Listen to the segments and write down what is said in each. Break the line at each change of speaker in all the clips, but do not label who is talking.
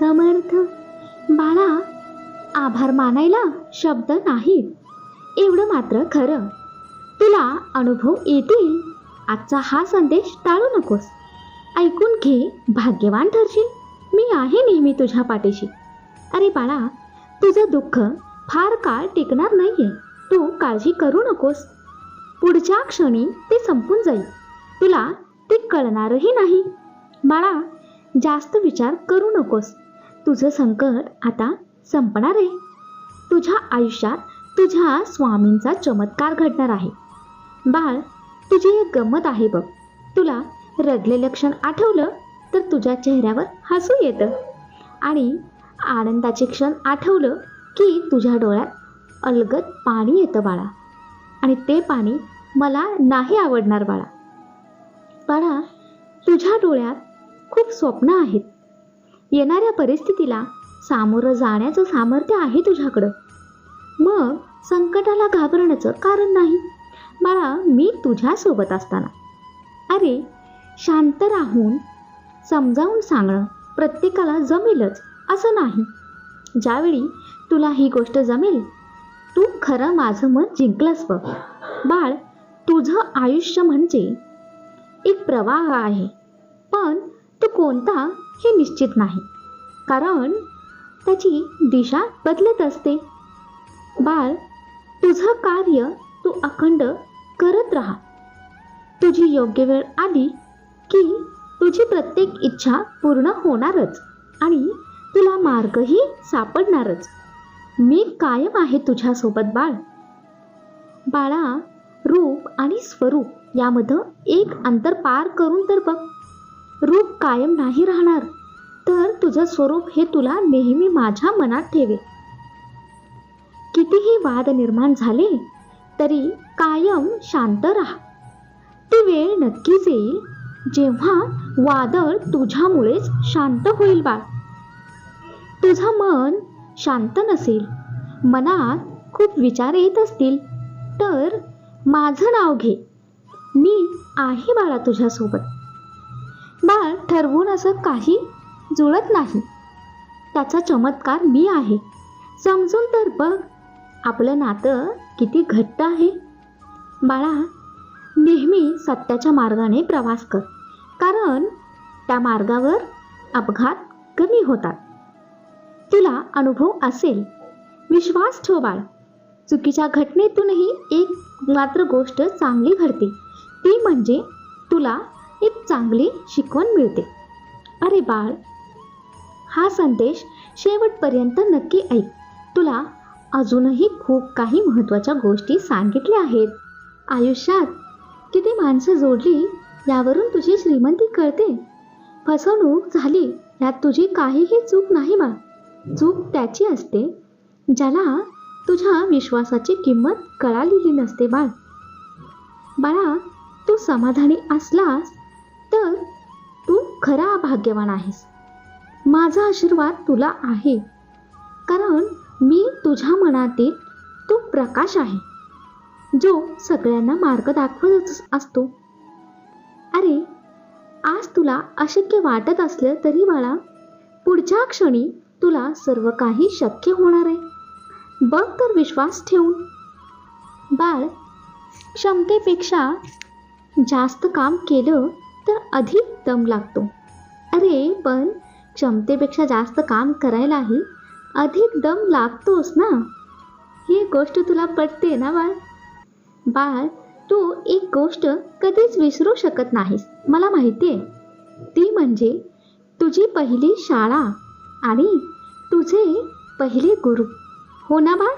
समर्थ. बाळा आभार मानायला शब्द नाहीत. एवढं मात्र खरं. तुला अनुभव येतील. आजचा हा संदेश टाळू नकोस. ऐकून घे भाग्यवान ठरशील. मी आहे नेहमी तुझ्या पाठीशी. अरे बाळा तुझं दुःख फार काळ टिकणार नाहीये. तू काळजी करू नकोस. पुढच्या क्षणी ते संपून जाईल. तुला ते कळणारही नाही. बाळा जास्त विचार करू नकोस. तुझं संकट आता संपणार आहे. तुझ्या आयुष्यात तुझ्या स्वामींचा चमत्कार घडणार आहे. बाळ तुझी एक गंमत आहे बघ. तुला रडलेलं क्षण आठवलं तर तुझ्या चेहऱ्यावर हसू येतं. आणि आनंदाचे क्षण आठवलं की तुझ्या डोळ्यात अलगद पाणी येतं बाळा. आणि ते पाणी मला नाही आवडणार बाळा. बाळा तुझ्या डोळ्यात खूप स्वप्न आहेत. येणाऱ्या परिस्थितीला सामोरं जाण्याचं सामर्थ्य आहे तुझ्याकडं. मग संकटाला घाबरण्याचं कारण नाही. बाळा मी तुझ्यासोबत असताना. अरे शांत राहून समजावून सांगणं प्रत्येकाला जमेलच असं नाही. ज्यावेळी तुला ही गोष्ट जमेल तू खरं माझं मन जिंकलंस बघ. बाळ तुझं आयुष्य म्हणजे एक प्रवाह आहे. पण तो कोणता हे निश्चित नाही. कारण त्याची दिशा बदलत असते. बाळ तुझं कार्य तू अखंड करत राहा. तुझी योग्य वेळ आली की तुझी प्रत्येक इच्छा पूर्ण होणारच आणि तुला मार्गही सापडणारच. मी कायम आहे तुझ्यासोबत बाळ. बाळा रूप आणि स्वरूप यामध्ये एक अंतर पार करून तर बघ. रूप कायम नाही राहणार. तर तुझं स्वरूप हे तुला नेहमी माझ्या मनात ठेवे. कितीही वाद निर्माण झाले तरी कायम शांत राहा. ती वेळ नक्कीच येईल जेव्हा वादळ तुझ्यामुळेच शांत होईल बाळ. तुझं मन शांत नसेल मनात खूप विचार येत असतील तर माझं नाव घे. मी आहे बाळा तुझ्यासोबत. बाळ ठरवून असं काही जुळत नाही. त्याचा चमत्कार मी आहे. समजून तर बघ आपलं नातं किती घट्ट आहे. बाळा नेहमी सत्याच्या मार्गाने प्रवास कर कारण त्या मार्गावर अपघात कमी होतात. तुला अनुभव असेल. विश्वास ठेव बाळ. चुकीच्या घटनेतूनही एक मात्र गोष्ट चांगली घडते. ती म्हणजे तुला एक चांगली शिकवण मिळते. अरे बाळ हा संदेश शेवटपर्यंत नक्की ऐक. तुला अजूनही खूप काही महत्त्वाच्या गोष्टी सांगितल्या आहेत. आयुष्यात किती माणसं जोडली यावरून तुझी श्रीमंती कळते. फसवणूक झाली यात तुझी काहीही चूक नाही बा. चूक त्याची असते ज्याला तुझ्या विश्वासाची किंमत कळालेली नसते बाळ. बाळा तू समाधानी असलास तर तू खरा भाग्यवान आहेस. माझा आशीर्वाद तुला आहे. कारण मी तुझ्या मनातील तो प्रकाश आहे जो सगळ्यांना मार्ग दाखवत असतो. अरे आज तुला अशक्य वाटत असलं तरी बाळा पुढच्या क्षणी तुला सर्व काही शक्य होणार आहे. बघ तर विश्वास ठेवून. बाळ क्षमतेपेक्षा जास्त काम केलं तर अधिक दम लागतो. अरे पण क्षमतेपेक्षा जास्त काम करायलाही अधिक दम लागतोस ना? ही गोष्ट तुला पटते ना बाळ? बाळ तू एक गोष्ट कधीच विसरू शकत नाहीस. मला माहिती आहे ती म्हणजे तुझी पहिली शाळा आणि तुझे पहिले गुरु. हो ना बाळ?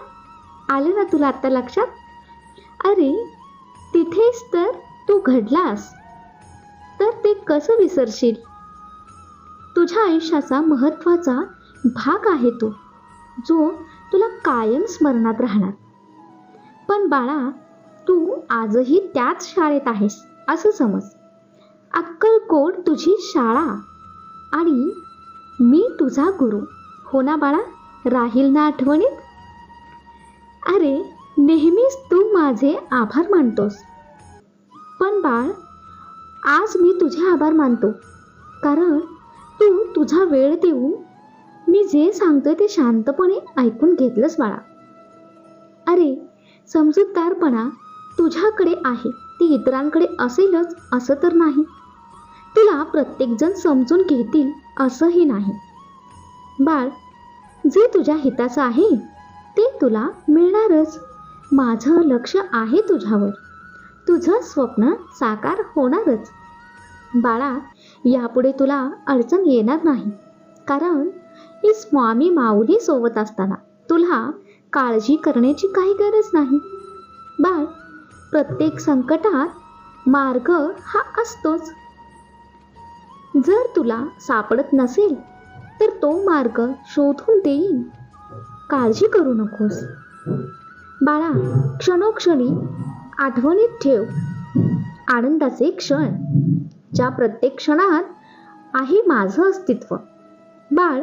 आलं ना तुला आत्ता लक्षात? अरे तिथेच तर तू घडलास. ते कसं विसरशील? तुझ्या आयुष्याचा महत्त्वाचा भाग आहे तो जो तुला कायम स्मरणात राहणार. पण बाळा तू आजही त्याच शाळेत आहेस असं समज. अक्कलकोट तुझी शाळा आणि मी तुझा गुरु हो ना बाळा? राहील ना आठवणीत? अरे नेहमीच तू माझे आभार मानतोस. पण बाळ आज मी तुझे आभार मानतो. कारण तू तुझा वेळ देऊन मी जे सांगतोय ते शांतपणे ऐकून घेतलंच बाळा. अरे समजूतदारपणा तुझ्याकडे आहे ती इतरांकडे असेलच असं तर नाही. तुला प्रत्येकजण समजून घेतील असंही नाही. बाळ जे तुझ्या हिताचं आहे ते तुला मिळणारच. माझं लक्ष आहे तुझ्यावर. तुझं स्वप्न साकार होणारच. बाळा यापुढे तुला अडचण येणार नाही. कारण ही स्वामी माऊली सोबत असताना तुला काळजी करण्याची काही गरज नाही. बाळ प्रत्येक संकटात मार्ग हा असतोच. जर तुला सापडत नसेल तर तो मार्ग शोधून देईन. काळजी करू नकोस. बाळा क्षणोक्षणी आठवणीत ठेव. आनंदाचे क्षण ज्या प्रत्येक क्षणात आहे माझं अस्तित्व. बाळ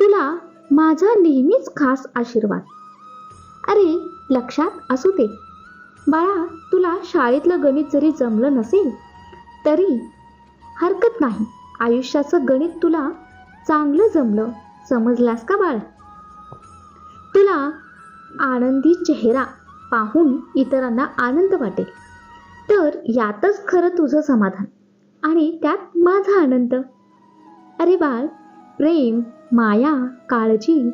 तुला माझा नेहमीच खास आशीर्वाद. अरे लक्षात असू दे. बाळा तुला शाळेतलं गणित जरी जमलं नसेल तरी हरकत नाही. आयुष्याचं गणित तुला चांगलं जमलं समजलास का बाळ? तुला आनंदी चेहरा पाहून इतरांना आनंद वाटेल. तर यातच खरं तुझं समाधान आणि त्यात माझा आनंद. अरे बाळ प्रेम माया काळजी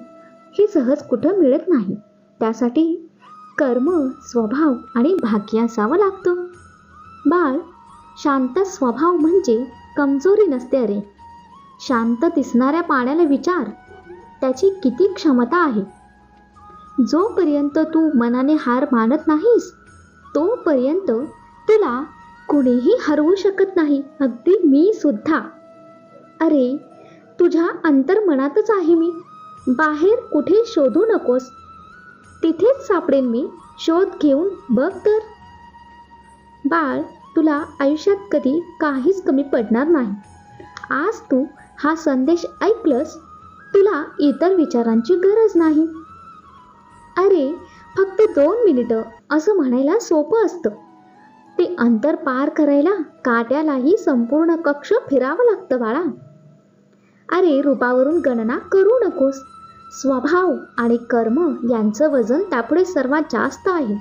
हे सहज कुठं मिळत नाही. त्यासाठी कर्म स्वभाव आणि भाग्य असावं लागतं. बाळ शांत स्वभाव म्हणजे कमजोरी नसते अरे. शांत दिसणाऱ्या पाण्याला विचार त्याची किती क्षमता आहे? जोपर्यंत तू मनाने हार मानत नाहीस तोपर्यंत तुला कुणीही हरवू शकत नाही. अगदी मी सुद्धा. अरे तुझ्या अंतर्मनातच आहे मी. बाहेर कुठे शोधू नकोस. तिथेच सापडेन मी. शोध घेऊन बघ तर. बाळ तुला आयुष्यात कधी काहीच कमी पडणार नाही. आज तू हा संदेश ऐकलंस तुला इतर विचारांची गरज नाही. अरे फक्त दोन मिनिटं. असं म्हणायला सोपं असतं. ते अंतर पार करायला काट्यालाही संपूर्ण कक्ष फिरावं लागतं बाळा. अरे रूपावरून गणना करू नकोस. स्वभाव आणि कर्म यांचं वजन त्यापुढे सर्वात जास्त आहे.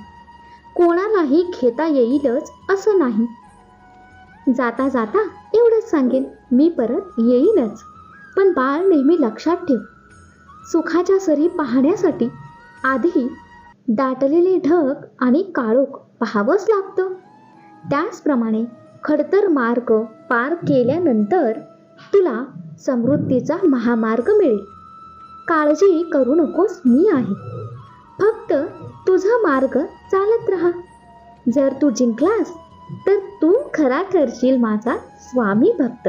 कोणालाही घेता येईलच असं नाही. जाता जाता एवढंच सांगेन मी परत येईनच. पण बाळ नेहमी लक्षात ठेव. सुखाच्या सरी पाहण्यासाठी आधी दाटलेले ढग आणि काळोख पाहावंच लागतं. त्याचप्रमाणे खडतर मार्ग पार केल्यानंतर तुला समृद्धीचा महामार्ग मिळेल. काळजी करू नकोस मी आहे. फक्त तुझा मार्ग चालत राहा. जर तू जिंकलास तर तू खरा करशील माझा स्वामी भक्त.